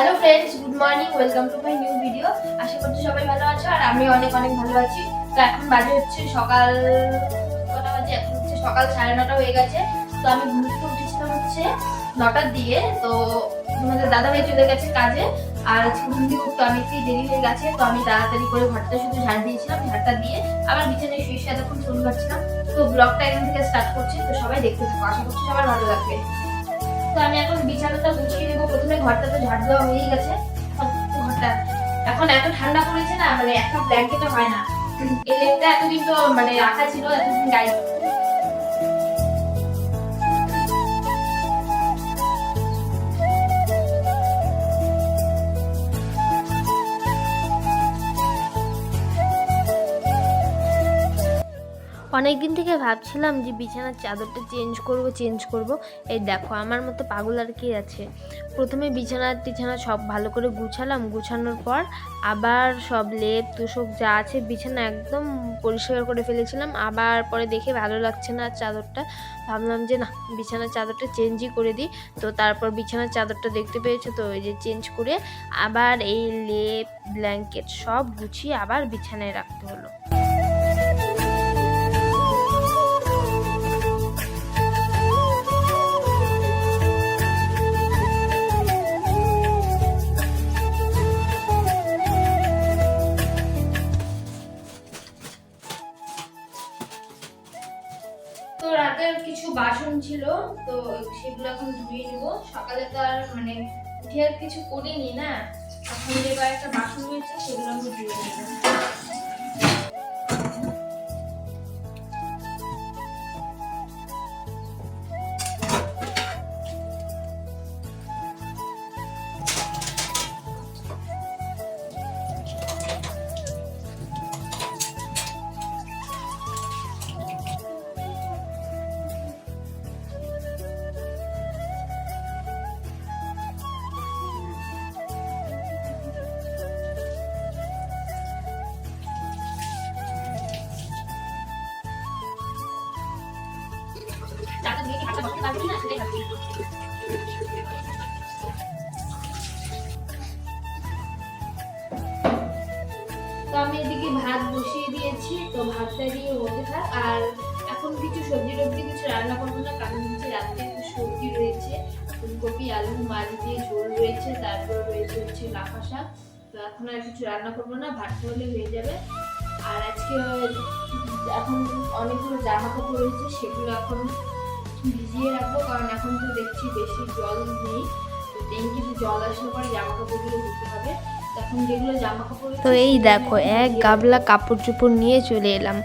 Hello friends good morning welcome to my new video আশা করছি সবাই ভালো আছো আর আমি অনেক অনেক ভালো আছি। তো এখন বাজে হচ্ছে সকাল, কটা বাজে? এখন হচ্ছে সকাল সাড়ে নটা হয়ে গেছে। তো আমি থেকে উঠেছিলাম হচ্ছে নটার দিয়ে তো আমাদের দাদা ভাই চলে গেছে কাজে। আর ঘুম থেকে উঠতে অনেকটাই দেরি হয়ে গেছে। তো আমি তাড়াতাড়ি করে ঘরটা শুধু ঝাড় দিয়েছিলাম, ঝাড়টা দিয়ে আবার বিছানায় শুয়ে শুয়ে এতক্ষণ ফোন করছিলাম তো ব্লগটা এখান থেকে স্টার্ট করছি। তো সবাই দেখতে থাকো। আশা করছি সবার ভালো লাগবে। তো আমি এখন বিছানাটা গুছিয়ে নেব। প্রথমে ঘরটা তো ঝাড় দেওয়া হয়ে গেছে। ঘরটা এখন এত ঠান্ডা পড়েছে না মানে একটা ব্ল্যাঙ্কেটও হয় না। এই লেপটা এতদিন তো মানে রাখা ছিল, এতদিন গায়ে অনেক দিন থেকে ভাবছিলাম যে বিছানার চাদরটা চেঞ্জ করব চেঞ্জ করব। এই দেখো, আমার মতো পাগল আর কি আছে? প্রথমে বিছানা টিছানা সব ভালো করে গুছালাম। গুছানোর পর আবার সব লেপ, তুষক যা আছে বিছানা একদম পরিষ্কার করে ফেলেছিলাম। আবার পরে দেখে ভালো লাগছে না চাদরটা। ভাবলাম যে না, বিছানার চাদরটা চেঞ্জই করে দিই। তো তারপর বিছানার চাদরটা দেখতে পেয়েছ তো, ওই যে চেঞ্জ করে আবার এই লেপ, ব্ল্যাঙ্কেট সব গুছিয়ে আবার বিছানায় রাখতে হলো। রাতের কিছু বাসন ছিল, তো সেগুলো এখন ধুয়ে নিব। সকালে তো আর মানে উঠে আর কিছু করিনি না। এখন যে কয়েকটা বাসন রয়েছে, সেগুলো আমি ধুয়ে নেব। তো আমি এদিকে ভাত বসিয়ে দিয়েছি, তো ভাতটা দিয়ে হতে থাক। আর এখন কিছু সবজি টবজি, কিছু রান্না করব না, কারণ হচ্ছে রাত্রে একটু সবজি রয়েছে, ফুলকপি, আলু, মাছ দিয়ে ঝোল রয়েছে, তারপর রয়েছে হচ্ছে লাফা শাক। তো এখন আর কিছু রান্না করব না ভাতটা হলে হয়ে যাবে। আর আজকে এখন অনেকগুলো জামা কাপড় রয়েছে, সেগুলো এখন ভিজিয়ে রাখব, কারণ এখন তো দেখছি বেশি জল নেই। তো ট্যাঙ্কিতে জল আসলে পরে জামা কাপড়গুলো ধুতে হবে। তো এই দেখো, এক গাবলা কাপড় চোপড় নিয়ে চলে এলাম।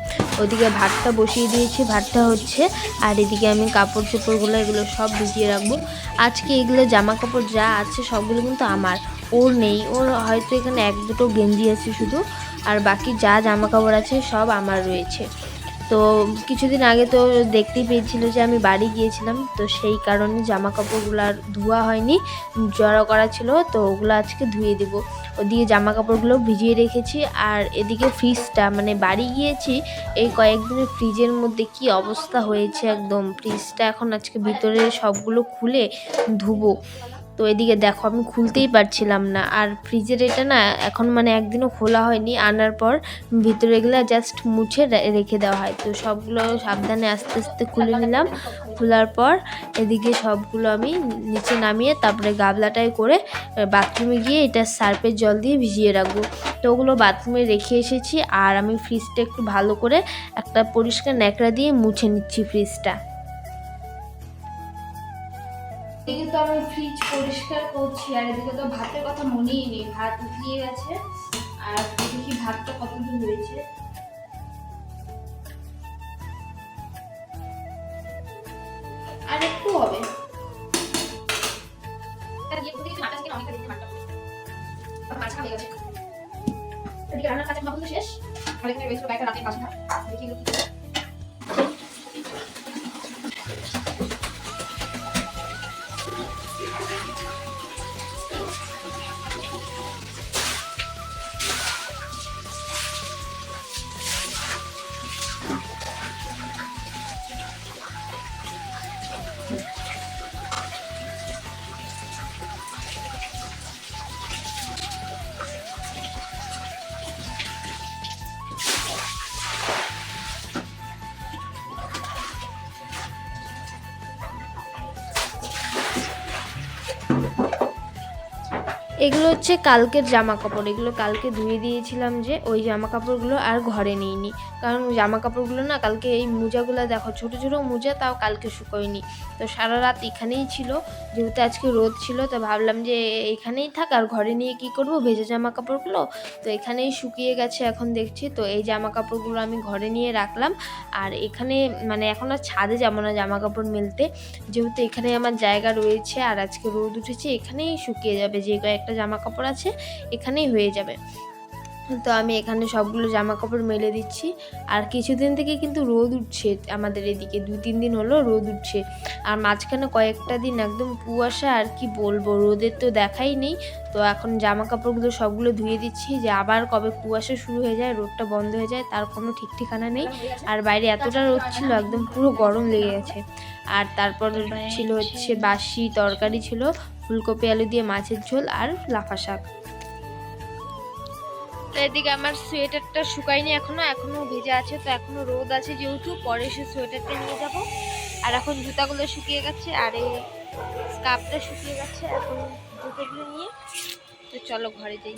ওদিকে ভাতটা বসিয়ে দিয়েছি, ভাতটা হচ্ছে, আর এদিকে আমি কাপড় চোপড়গুলো এগুলো সব ভিজিয়ে রাখব। আজকে এগুলো জামা কাপড় যা আছে সবগুলো কিন্তু আমার। ওর নেই, ওর হয়তো এখানে এক দুটো গেঞ্জি আছে শুধু, আর বাকি যা জামা কাপড় আছে সব আমার রয়েছে। তো কিছুদিন আগে তো দেখতেই পেয়েছিল যে আমি বাড়ি গিয়েছিলাম, তো সেই কারণে জামা কাপড়গুলো আর ধোয়া হয়নি, জড়ো করা ছিল, তো ওগুলো আজকে ধুয়ে দেবো। ওদিকে জামা কাপড়গুলো ভিজিয়ে রেখেছি, আর এদিকে ফ্রিজটা মানে বাড়ি গিয়েছি, এই কয়েকদিনের ফ্রিজের মধ্যে কি অবস্থা হয়েছে একদম, ফ্রিজটা এখন আজকে ভিতরে সবগুলো খুলে ধুবো। তো এদিকে দেখো, আমি খুলতেই পারছিলাম না। আর ফ্রিজের এটা না, এখন মানে একদিনও খোলা হয়নি। আনার পর ভিতরে এগুলো জাস্ট মুছে রেখে দেওয়া হয়। তো সবগুলো সাবধানে আস্তে আস্তে খুলে নিলাম। খোলার পর এদিকে সবগুলো আমি নিচে নামিয়ে তারপরে গাবলাটায় করে বাথরুমে গিয়ে এটা সার্ফের জল দিয়ে ভিজিয়ে রাখব। তো ওগুলো বাথরুমে রেখে এসেছি। আর আমি ফ্রিজটা একটু ভালো করে একটা পরিষ্কার ন্যাকড়া দিয়ে মুছে নিচ্ছি ফ্রিজটা এদিকে তো আমি ফ্রিজ পরিষ্কার করছি, আর এদিকে তো ভাতের কথা মনেই নেই। ভাত উঠিয়ে গেছে, আর দেখি ভাতটা কতদূর হয়েছে। আর একটু হবে। রান্নার কাছে শেষ। আর এখানে রয়েছে কয়েকটা রাতের দেখি どうしたの? এগুলো হচ্ছে কালকের জামা কাপড় এগুলো কালকে ধুয়ে দিয়েছিলাম যে ওই জামা কাপড়গুলো আর ঘরে নিইনি। কারণ জামা কাপড়গুলো না কালকে এই মোজাগুলো দেখো, ছোটো ছোটো মোজা তাও কালকে শুকোয়নি। তো সারা রাত এখানেই ছিল, যেহেতু আজকে রোদ ছিল, তো ভাবলাম যে এখানেই থাক আর ঘরে নিয়ে কি করব? ভেজা জামা কাপড়গুলো তো এখানেই শুকিয়ে গেছে এখন দেখছি। তো এই জামা কাপড়গুলো আমি ঘরে নিয়ে রাখলাম। আর এখানে মানে এখন আর ছাদে যাব না জামা কাপড় মেলতে। যেহেতু এখানে আমার জায়গা রয়েছে আর আজকে রোদ উঠেছে, এখানেই শুকিয়ে যাবে যে কয়েকটা জামা কাপড় আছে, এখানেই হয়ে যাবে। তো আমি এখানে সবগুলো জামা কাপড় মেলে দিচ্ছি। আর কিছুদিন থেকে কিন্তু রোদ উঠছে আমাদের এদিকে দু তিন দিন হলো রোদ উঠছে। আর মাঝখানে কয়েকটা দিন একদম কুয়াশা, আর কি বলব, রোদের তো দেখাই নেই। তো এখন জামা কাপড়গুলো সবগুলো ধুয়ে দিচ্ছি যে আবার কবে কুয়াশা শুরু হয়ে যায়, রোদটা বন্ধ হয়ে যায়, তার কোনো ঠিক ঠিকানা নেই। আর বাইরে এতটা রোদ ছিল, একদম পুরো গরম লেগে গেছে। আর তারপর ছিল হচ্ছে বাসি তরকারি ছিল ফুলকপি, আলু দিয়ে মাছের ঝোল আর লাফা শাক। তো এদিকে আমার সোয়েটারটা শুকায়নি এখনও এখনও ভেজা আছে, তো এখনও রোদ আছে যেহেতু, পরে সে সোয়েটারটা নিয়ে যাব। আর এখন জুতাগুলো শুকিয়ে গেছে, আর এই স্কার্ফটা শুকিয়ে গেছে এখন জুতোগুলো নিয়ে। তো চলো ঘরে যাই।